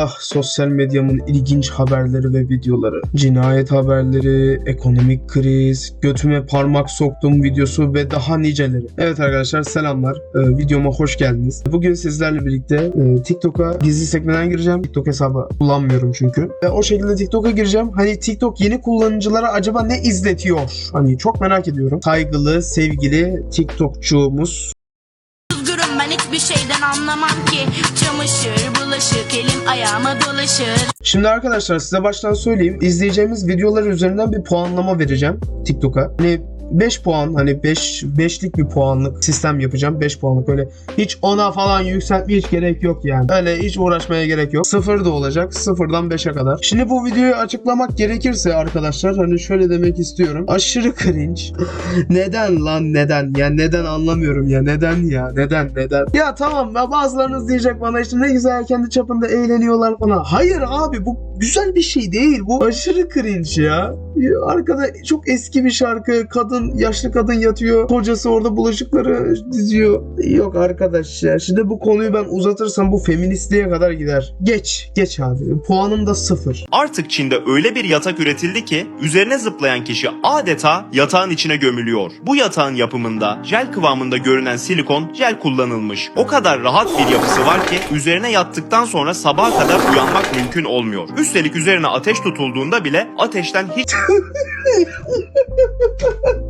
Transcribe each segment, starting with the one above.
ah sosyal medyamın ilginç haberleri ve videoları. Cinayet haberleri, ekonomik kriz, götüme parmak soktuğum videosu ve daha niceleri. Evet arkadaşlar selamlar. Ee, videoma hoş geldiniz. Bugün sizlerle birlikte e, TikTok'a gizli sekmeden gireceğim. TikTok hesabı kullanmıyorum çünkü. Ve o şekilde TikTok'a gireceğim. Hani TikTok yeni kullanıcılara acaba ne izletiyor? Hani çok merak ediyorum. Saygılı, sevgili TikTokçumuz Üzgürüm ben hiçbir şeyden anlamam ki Çamaşır, bulaşık, elim ayağıma dolaşır Şimdi arkadaşlar size baştan söyleyeyim. İzleyeceğimiz videolar üzerinden bir puanlama vereceğim TikTok'a. Hani 5 puan hani 5 5'lik bir puanlık sistem yapacağım. 5 puanlık öyle hiç 10'a falan yükseltmeye hiç gerek yok yani. Öyle hiç uğraşmaya gerek yok. 0 da olacak. 0'dan 5'e kadar. Şimdi bu videoyu açıklamak gerekirse arkadaşlar hani şöyle demek istiyorum. Aşırı cringe. neden lan neden? Ya neden anlamıyorum ya. Neden ya? Neden? Neden? Ya tamam ya bazılarınız diyecek bana işte ne güzel kendi çapında eğleniyorlar falan. Hayır abi bu güzel bir şey değil. Bu aşırı cringe. Ya Arkada çok eski bir şarkı. Kadın, yaşlı kadın yatıyor. Kocası orada bulaşıkları diziyor. Yok arkadaş ya. Şimdi bu konuyu ben uzatırsam bu feministliğe kadar gider. Geç. Geç abi. Puanım da sıfır. Artık Çin'de öyle bir yatak üretildi ki üzerine zıplayan kişi adeta yatağın içine gömülüyor. Bu yatağın yapımında jel kıvamında görünen silikon jel kullanılmış. O kadar rahat bir yapısı var ki üzerine yattıktan sonra sabaha kadar uyanmak mümkün olmuyor. Üstelik üzerine ateş tutulduğunda bile ateşten hiç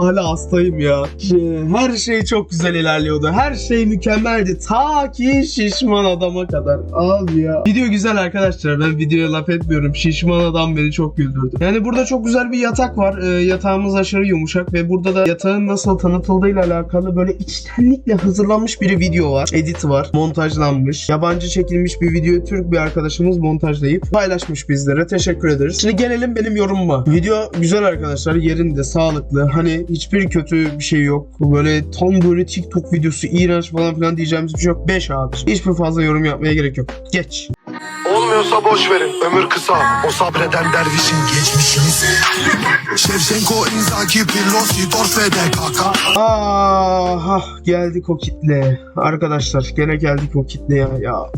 Hala hastayım ya. Şey, Her şey çok güzel ilerliyordu. Her şey mükemmeldi. Ta ki şişman adama kadar. Abi ya. Video güzel arkadaşlar. Ben videoya laf etmiyorum. Şişman adam beni çok güldürdü. Yani burada çok güzel bir yatak var. Ee, yatağımız aşırı yumuşak ve burada da yatağın nasıl tanıtıldığıyla alakalı böyle içtenlikle hazırlanmış bir video var. Edit var. Montajlanmış. Yabancı çekilmiş bir video Türk bir arkadaşımız montajlayıp paylaşmış bizlere. Teşekkür ederiz. Şimdi gelelim benim yorumuma. Video güzel arkadaşlar. Yerinde, sağlıklı. Hani hiçbir kötü bir şey yok. Böyle tam böyle TikTok videosu iğrenç falan filan diyeceğimiz bir şey yok. 5 abi. Hiçbir fazla yorum yapmaya gerek yok. Geç. Olmuyorsa boş verin ömür kısa O sabreden dervişin geçmişiniz Şevşenko, Inzaghi, Pirlo, Sidor, FDKK Ah geldik o kitle. Arkadaşlar gene geldik o kitleye ya.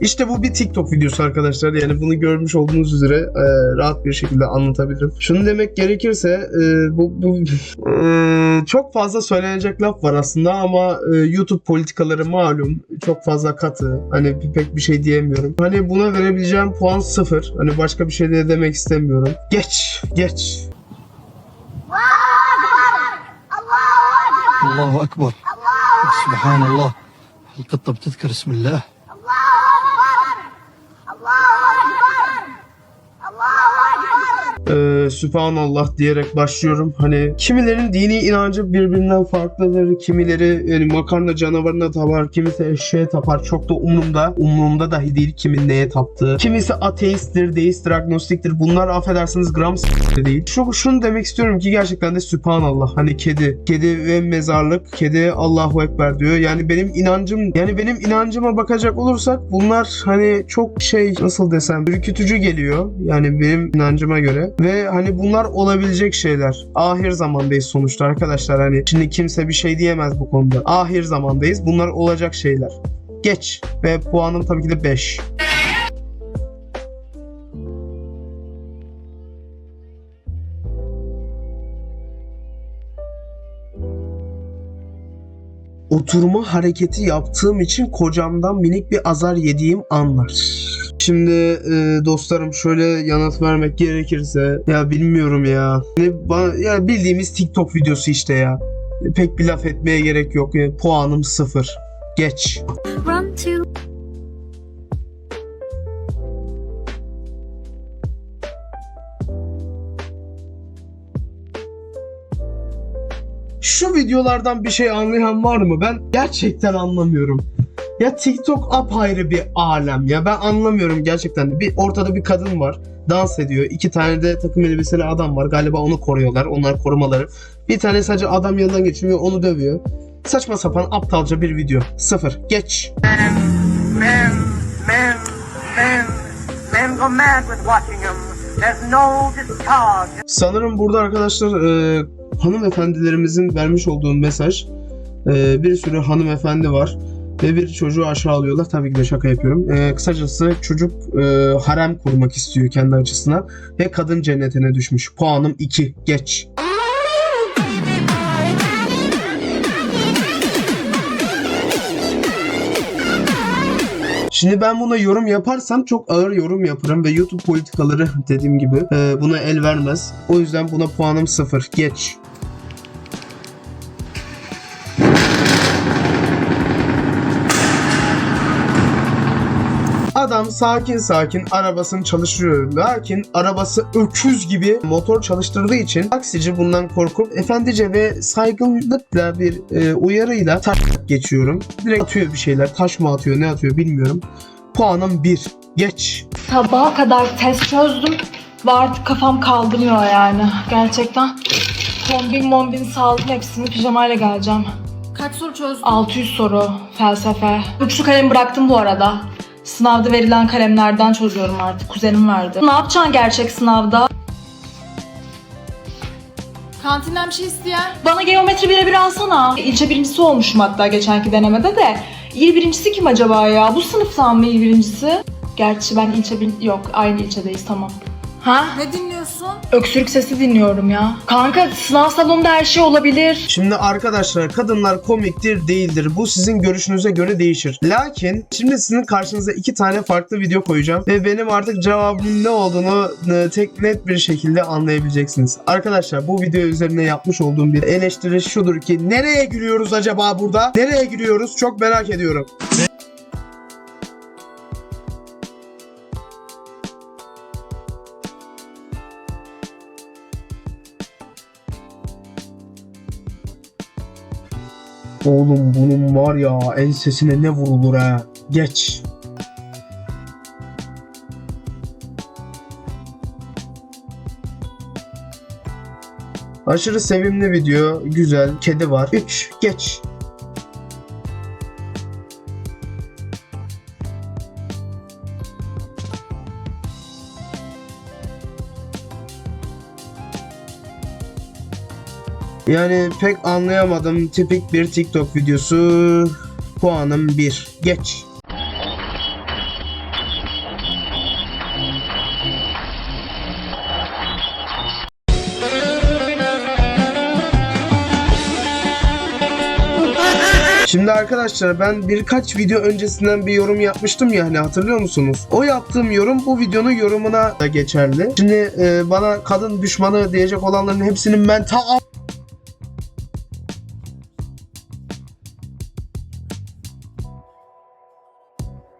İşte bu bir TikTok videosu arkadaşlar. Yani bunu görmüş olduğunuz üzere e, rahat bir şekilde anlatabilirim. Şunu demek gerekirse e, bu, bu e, çok fazla söylenecek laf var aslında ama e, YouTube politikaları malum çok fazla katı. Hani bir- pek bir şey diyemiyorum. Hani buna verebileceğim puan sıfır. Hani başka bir şey de demek istemiyorum. Geç, geç. الله أكبر سبحان الله القطة بتذكر اسم الله Ee, Sübhanallah diyerek başlıyorum. Hani kimilerin dini inancı birbirinden farklıdır. Kimileri yani makarna canavarına tapar, kimisi eşeğe tapar. Çok da umurumda. Umurumda dahi değil kimin neye taptığı. Kimisi ateisttir, deisttir, agnostiktir. Bunlar affedersiniz gram s- değil. Şu, şunu demek istiyorum ki gerçekten de Sübhanallah. Hani kedi. Kedi ve mezarlık. Kedi Allahu Ekber diyor. Yani benim inancım yani benim inancıma bakacak olursak bunlar hani çok şey nasıl desem ürkütücü geliyor. Yani benim inancıma göre. Ve hani bunlar olabilecek şeyler. Ahir zamandayız sonuçta arkadaşlar. Hani şimdi kimse bir şey diyemez bu konuda. Ahir zamandayız. Bunlar olacak şeyler. Geç. Ve puanım tabii ki de 5. Oturma hareketi yaptığım için kocamdan minik bir azar yediğim anlar. Şimdi e, dostlarım şöyle yanıt vermek gerekirse ya bilmiyorum ya. Yani, bana, ya bildiğimiz TikTok videosu işte ya. Pek bir laf etmeye gerek yok. Ya, puanım sıfır. Geç. Run to Şu videolardan bir şey anlayan var mı? Ben gerçekten anlamıyorum. Ya TikTok apayrı bir alem ya. Ben anlamıyorum gerçekten de. Bir ortada bir kadın var. Dans ediyor. İki tane de takım elbiseli adam var. Galiba onu koruyorlar. Onlar korumaları. Bir tane sadece adam yanından geçiyor onu dövüyor. Saçma sapan aptalca bir video. Sıfır. Geç. men, men, men, men go mad with watching him. There's no discharge. Sanırım burada arkadaşlar e, hanımefendilerimizin vermiş olduğu mesaj e, bir sürü hanımefendi var. Ve bir çocuğu aşağı alıyorlar. Tabii ki de şaka yapıyorum. Ee, kısacası çocuk e, harem kurmak istiyor kendi açısından. Ve kadın cennetine düşmüş. Puanım 2. Geç. Şimdi ben buna yorum yaparsam çok ağır yorum yaparım ve YouTube politikaları dediğim gibi e, buna el vermez. O yüzden buna puanım 0. Geç. Adam sakin sakin arabasını çalıştırıyor. Lakin arabası öküz gibi motor çalıştırdığı için taksici bundan korkup efendice ve saygınlıkla bir e, uyarıyla taş geçiyorum. Direkt atıyor bir şeyler. Taş mı atıyor ne atıyor bilmiyorum. Puanım 1. Geç. Sabaha kadar test çözdüm ve artık kafam kaldırmıyor yani. Gerçekten kombin mombin saldım hepsini pijamayla geleceğim. Kaç soru çözdün? 600 soru felsefe. Üçlü kalem bıraktım bu arada. Sınavda verilen kalemlerden çözüyorum artık. Kuzenim verdi. Ne yapacaksın gerçek sınavda? Kantinden bir şey isteyen? Bana geometri birebir alsana. İlçe birincisi olmuşum hatta geçenki denemede de. İl birincisi kim acaba ya? Bu sınıftan mı il birincisi? Gerçi ben ilçe bir... Yok aynı ilçedeyiz tamam. Ha? Ne dinliyorsun? Öksürük sesi dinliyorum ya. Kanka sınav salonunda her şey olabilir. Şimdi arkadaşlar kadınlar komiktir değildir. Bu sizin görüşünüze göre değişir. Lakin şimdi sizin karşınıza iki tane farklı video koyacağım. Ve benim artık cevabımın ne olduğunu e, tek net bir şekilde anlayabileceksiniz. Arkadaşlar bu video üzerine yapmış olduğum bir eleştiri şudur ki nereye gülüyoruz acaba burada? Nereye gülüyoruz? Çok merak ediyorum. Oğlum bunun var ya ensesine ne vurulur ha. Geç. Aşırı sevimli video. Güzel. Kedi var. 3. Geç. Yani pek anlayamadım. Tipik bir TikTok videosu. Puanım 1. Geç. Şimdi arkadaşlar ben birkaç video öncesinden bir yorum yapmıştım ya hani hatırlıyor musunuz? O yaptığım yorum bu videonun yorumuna da geçerli. Şimdi e, bana kadın düşmanı diyecek olanların hepsinin ben ta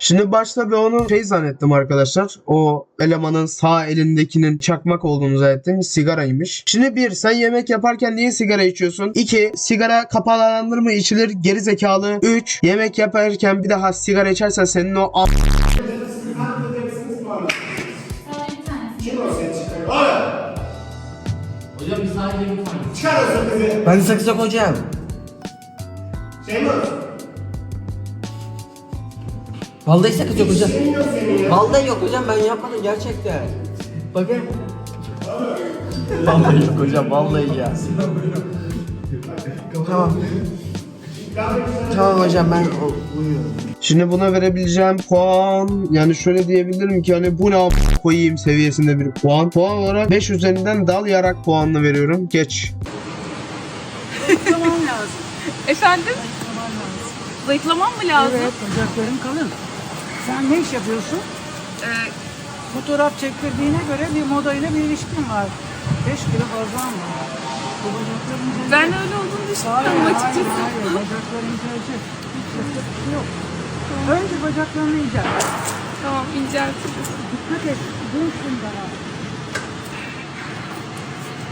Şimdi başta bir onu şey zannettim arkadaşlar. O elemanın sağ elindekinin çakmak olduğunu zannettim. Sigaraymış. Şimdi bir sen yemek yaparken niye sigara içiyorsun? İki sigara kapalanır mı içilir? Geri zekalı. Üç yemek yaparken bir daha sigara içersen senin o a- Ben sakız yok hocam. Vallahi sakız yok hocam. Vallahi yok hocam ben yapmadım gerçekten. Bakın. Vallahi yok hocam vallahi ya. tamam. Tamam hocam ben uyuyorum. Şimdi buna verebileceğim puan yani şöyle diyebilirim ki hani bu ne a- koyayım seviyesinde bir puan. Puan olarak 5 üzerinden dal yarak puanını veriyorum. Geç. Efendim? Zayıflamam mı lazım? Evet, bacakların kalın. Sen ne iş yapıyorsun? Ee, Fotoğraf çektirdiğine göre bir modayla bir ilişkin var. 5 kilo fazla mı? Ben öyle olduğunu Hayır, düşünmüyorum hayır, açıkçası. hayır, bacakların incelecek. Hiç yapacak bir şey yok. Önce bacaklarını incelt. Tamam inceltiriz. Dikkat et, dönüşün bana.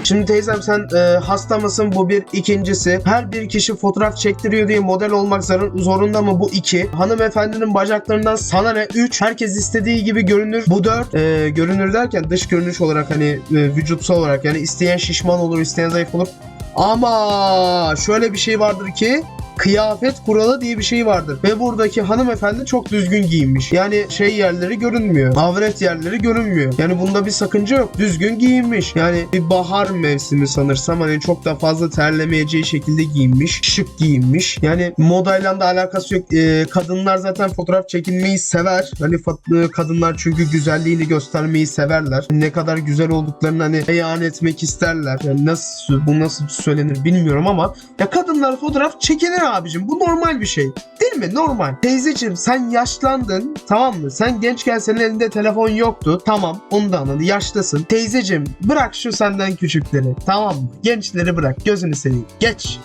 Şimdi teyzem sen e, hasta mısın? Bu bir. ikincisi her bir kişi fotoğraf çektiriyor diye model olmak zor- zorunda mı? Bu iki. Hanımefendinin bacaklarından sana ne? Üç. Herkes istediği gibi görünür. Bu dört. E, görünür derken dış görünüş olarak hani e, vücutsal olarak yani isteyen şişman olur, isteyen zayıf olur. Ama şöyle bir şey vardır ki kıyafet kuralı diye bir şey vardır. Ve buradaki hanımefendi çok düzgün giyinmiş. Yani şey yerleri görünmüyor. Avret yerleri görünmüyor. Yani bunda bir sakınca yok. Düzgün giyinmiş. Yani bir bahar mevsimi sanırsam hani çok da fazla terlemeyeceği şekilde giyinmiş. Şık giyinmiş. Yani modayla da alakası yok. Ee, kadınlar zaten fotoğraf çekinmeyi sever. Hani e, kadınlar çünkü güzelliğini göstermeyi severler. Ne kadar güzel olduklarını hani beyan etmek isterler. Yani nasıl bu nasıl söylenir bilmiyorum ama ya kadınlar fotoğraf çekinir abicim. Bu normal bir şey. Değil mi? Normal. Teyzeciğim sen yaşlandın. Tamam mı? Sen gençken senin elinde telefon yoktu. Tamam. Ondan hani yaşlısın. Teyzeciğim bırak şu senden küçükleri. Tamam mı? Gençleri bırak. Gözünü seveyim. Geç.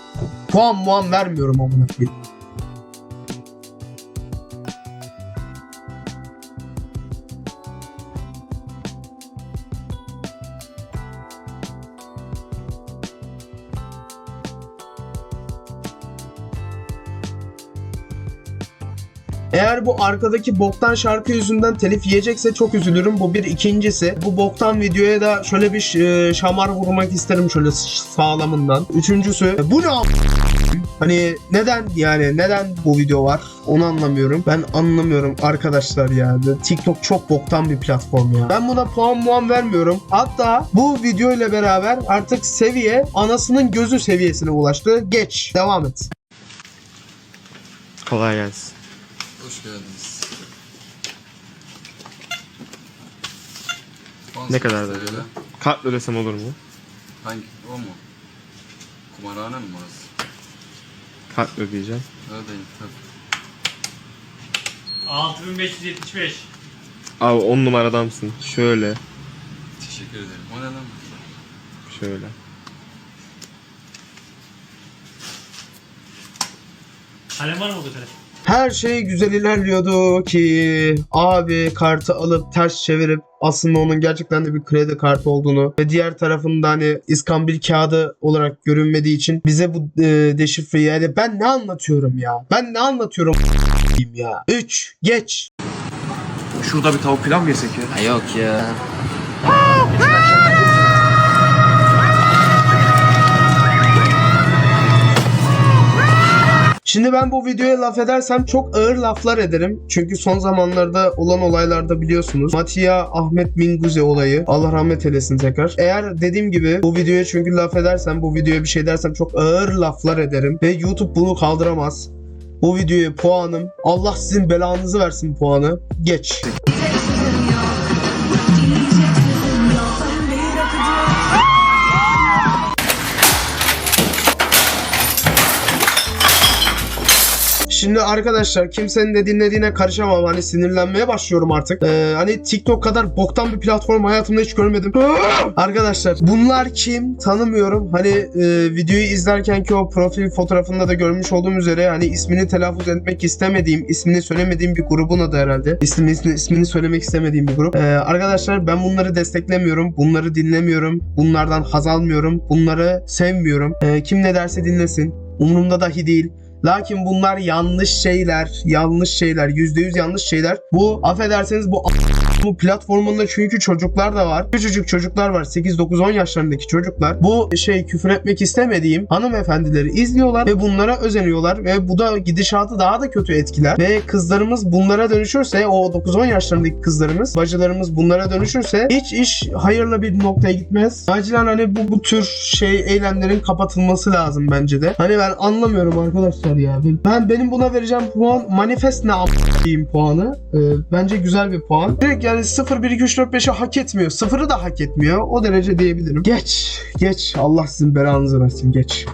Puan muan vermiyorum amına koyayım. Bu arkadaki boktan şarkı yüzünden telif yiyecekse çok üzülürüm. Bu bir ikincisi. Bu boktan videoya da şöyle bir e, şamar vurmak isterim şöyle sağlamından. Üçüncüsü e, bu ne Hani neden yani neden bu video var onu anlamıyorum. Ben anlamıyorum arkadaşlar ya. TikTok çok boktan bir platform ya. Ben buna puan muan vermiyorum. Hatta bu video ile beraber artık seviye anasının gözü seviyesine ulaştı. Geç. Devam et. Kolay gelsin. Geldiniz. Ne kadar da böyle? Kartla ödesem olur mu? Hangi? O mu? Kumarhane mi burası? Kartla ödeyeceğim. Ödeyim tabii. 6575. Abi 10 numaradamsın. Şöyle. Teşekkür ederim. O ne lan? Şöyle. Kalem var mı bu telefon? Her şey güzel ilerliyordu ki abi kartı alıp ters çevirip aslında onun gerçekten de bir kredi kartı olduğunu ve diğer tarafında hani iskambil kağıdı olarak görünmediği için bize bu e, deşifreyi yani ben ne anlatıyorum ya? Ben ne anlatıyorum ya? 3 geç. Şurada bir tavuk pilav mı yesek ya? yok ya. Şimdi ben bu videoya laf edersem çok ağır laflar ederim. Çünkü son zamanlarda olan olaylarda biliyorsunuz. Matia Ahmet Minguzi olayı. Allah rahmet eylesin tekrar. Eğer dediğim gibi bu videoya çünkü laf edersem, bu videoya bir şey dersem çok ağır laflar ederim. Ve YouTube bunu kaldıramaz. Bu videoya puanım. Allah sizin belanızı versin puanı. Geç. Şimdi arkadaşlar kimsenin ne dinlediğine karışamam. Hani sinirlenmeye başlıyorum artık. Ee, hani TikTok kadar boktan bir platform hayatımda hiç görmedim. arkadaşlar bunlar kim? Tanımıyorum. Hani e, videoyu izlerken ki o profil fotoğrafında da görmüş olduğum üzere hani ismini telaffuz etmek istemediğim, ismini söylemediğim bir grubun adı herhalde. İsmini, ismini, ismini söylemek istemediğim bir grup. Ee, arkadaşlar ben bunları desteklemiyorum. Bunları dinlemiyorum. Bunlardan haz almıyorum. Bunları sevmiyorum. Ee, kim ne derse dinlesin. Umurumda dahi değil. Lakin bunlar yanlış şeyler, yanlış şeyler, %100 yanlış şeyler. Bu affederseniz bu bu platformunda çünkü çocuklar da var. Küçücük çocuklar var. 8 9 10 yaşlarındaki çocuklar. Bu şey küfür etmek istemediğim hanımefendileri izliyorlar ve bunlara özeniyorlar ve bu da gidişatı daha da kötü etkiler. Ve kızlarımız bunlara dönüşürse o 9 10 yaşlarındaki kızlarımız, bacılarımız bunlara dönüşürse hiç iş hayırlı bir noktaya gitmez. Acilen hani bu bu tür şey eylemlerin kapatılması lazım bence de. Hani ben anlamıyorum arkadaşlar ya. Ben benim buna vereceğim puan manifest ne a**ayım puanı. Ee, bence güzel bir puan. Direkt yani 0 1 2 3 4 5'i hak etmiyor. 0'ı da hak etmiyor. O derece diyebilirim. Geç. Geç. Allah sizin belanızı versin. Geç.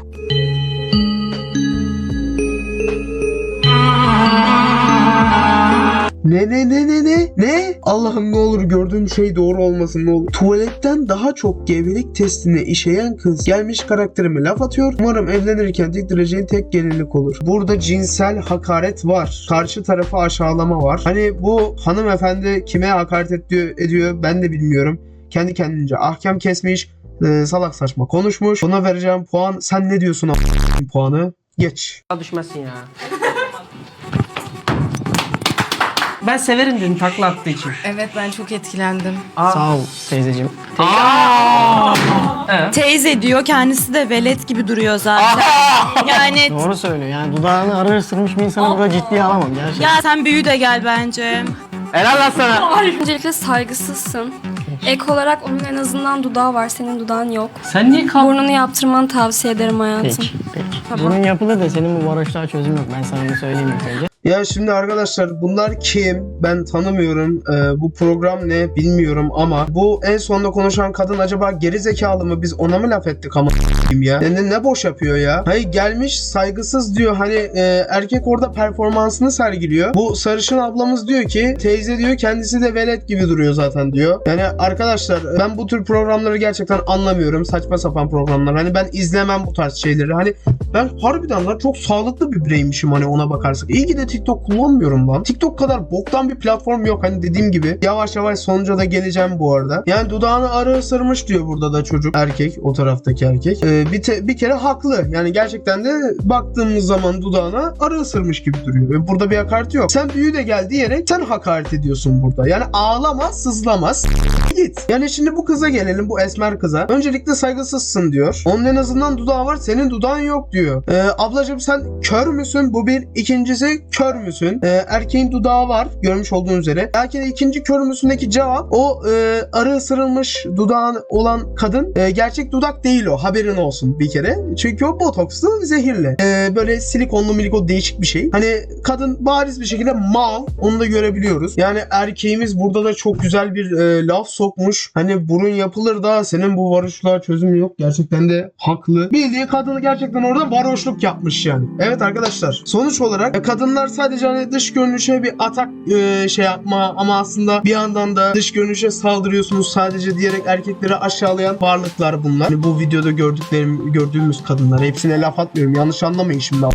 Ne ne ne ne ne ne? Allah'ım ne olur gördüğüm şey doğru olmasın ne olur. Tuvaletten daha çok gebelik testine işeyen kız gelmiş karakterime laf atıyor. Umarım evlenirken diktireceğin tek gelinlik olur. Burada cinsel hakaret var. Karşı tarafı aşağılama var. Hani bu hanımefendi kime hakaret ediyor, ediyor ben de bilmiyorum. Kendi kendince ahkam kesmiş. e, salak saçma konuşmuş. Buna vereceğim puan. Sen ne diyorsun a- puanı? Geç. Düşmesin ya. Ben severim dedim takla attığı için. Evet ben çok etkilendim. Sağ ol teyzeciğim. Teyze diyor kendisi de velet gibi duruyor zaten. yani Doğru söylüyor yani dudağını arı ısırmış bir insanı burada ciddiye alamam gerçekten. ya sen büyü de gel bence. Helal lan sana. Öncelikle saygısızsın. Ek olarak onun en azından dudağı var, senin dudağın yok. Sen niye kal... Burnunu yaptırmanı tavsiye ederim hayatım. Peki, peki. Bunun yapılır da senin bu varoşluğa çözüm yok. Ben sana bunu söyleyeyim ilk önce. Ya şimdi arkadaşlar bunlar kim? Ben tanımıyorum. Ee, bu program ne bilmiyorum ama bu en sonunda konuşan kadın acaba geri zekalı mı? Biz ona mı laf ettik ama ya? Ne, ne boş yapıyor ya? Hayır gelmiş saygısız diyor. Hani e, erkek orada performansını sergiliyor. Bu sarışın ablamız diyor ki teyze diyor kendisi de velet gibi duruyor zaten diyor. Yani arkadaşlar ben bu tür programları gerçekten anlamıyorum. Saçma sapan programlar. Hani ben izlemem bu tarz şeyleri. Hani ben harbiden lan çok sağlıklı bir bireymişim hani ona bakarsak. İyi ki de TikTok kullanmıyorum lan. TikTok kadar boktan bir platform yok. Hani dediğim gibi yavaş yavaş sonuca da geleceğim bu arada. Yani dudağını arı ısırmış diyor burada da çocuk. Erkek o taraftaki erkek. Ee, bir, te- bir kere haklı. Yani gerçekten de baktığımız zaman dudağına arı ısırmış gibi duruyor. Ve burada bir hakaret yok. Sen büyü de gel diyerek sen hakaret ediyorsun burada. Yani ağlama, sızlama, s- git. Yani şimdi bu kıza gelelim bu esmer kıza. Öncelikle saygısızsın diyor. Onun en azından dudağı var senin dudağın yok diyor. Ee, ablacığım sen kör müsün? Bu bir. İkincisi kör müsün? Ee, erkeğin dudağı var görmüş olduğun üzere. Belki de ikinci kör müsündeki cevap o e, arı ısırılmış dudağın olan kadın e, gerçek dudak değil o haberin olsun bir kere. Çünkü o botokslu zehirli. Ee, böyle silikonlu miliko değişik bir şey. Hani kadın bariz bir şekilde mal onu da görebiliyoruz. Yani erkeğimiz burada da çok güzel bir e, laf sokmuş. Hani burun yapılır da senin bu varoşluğa çözüm yok. Gerçekten de haklı. Bildiği kadını gerçekten orada varoşluk yapmış yani. Evet arkadaşlar. Sonuç olarak e, kadınlar sadece hani dış görünüşe bir atak e, şey yapma ama aslında bir yandan da dış görünüşe saldırıyorsunuz sadece diyerek erkekleri aşağılayan varlıklar bunlar. Hani bu videoda gördüklerim gördüğümüz kadınlar. Hepsine laf atmıyorum. Yanlış anlamayın şimdi.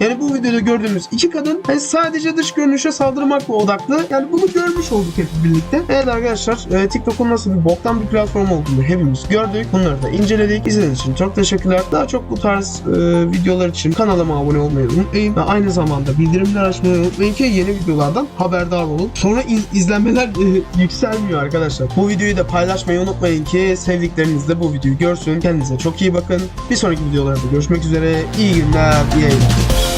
Yani bu videoda gördüğümüz iki kadın hani sadece dış görünüşe saldırmakla odaklı. Yani bunu görmüş olduk hep birlikte. Evet arkadaşlar e, TikTok'un nasıl bir boktan bir platform olduğunu hepimiz gördük. Bunları da inceledik. İzlediğiniz için çok teşekkürler. Daha çok bu tarz e, videolar için kanalıma abone olmayı unutmayın. Ve aynı zamanda bildirimler açmayı unutmayın ki yeni videolardan haberdar olun. Sonra iz- izlenmeler e, yükselmiyor arkadaşlar. Bu videoyu da paylaşmayı unutmayın ki sevdikleriniz de bu videoyu görsün. Kendinize çok iyi bakın. Bir sonraki videolarda görüşmek üzere. İyi günler, iyi eğlenceler.